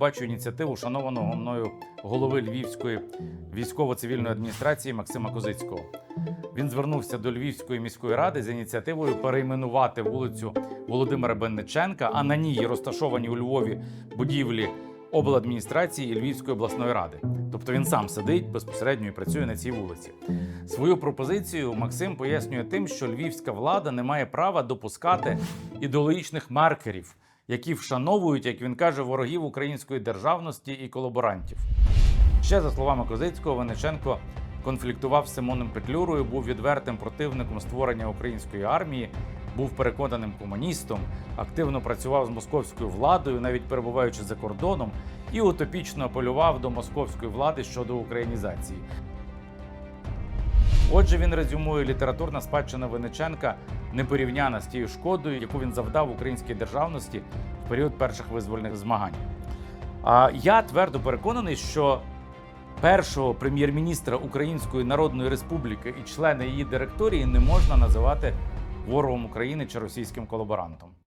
Бачу ініціативу шанованого мною голови Львівської військово-цивільної адміністрації Максима Козицького. Він звернувся до Львівської міської ради з ініціативою перейменувати вулицю Володимира Бенниченка, а на ній розташовані у Львові будівлі обладміністрації і Львівської обласної ради. Тобто він сам сидить безпосередньо і працює на цій вулиці. Свою пропозицію Максим пояснює тим, що львівська влада не має права допускати ідеологічних маркерів, які вшановують, як він каже, ворогів української державності і колаборантів. Ще за словами Козицького, Вениченко конфліктував з Симоном Петлюрою, був відвертим противником створення української армії, був переконаним комуністом, активно працював з московською владою, навіть перебуваючи за кордоном, і утопічно апелював до московської влади щодо українізації. Отже, він резюмує літературна спадщина Винниченка непорівняна з тією шкодою, яку він завдав українській державності в період перших визвольних змагань. А я твердо переконаний, що першого прем'єр-міністра Української Народної Республіки і члени її директорії не можна називати ворогом України чи російським колаборантом.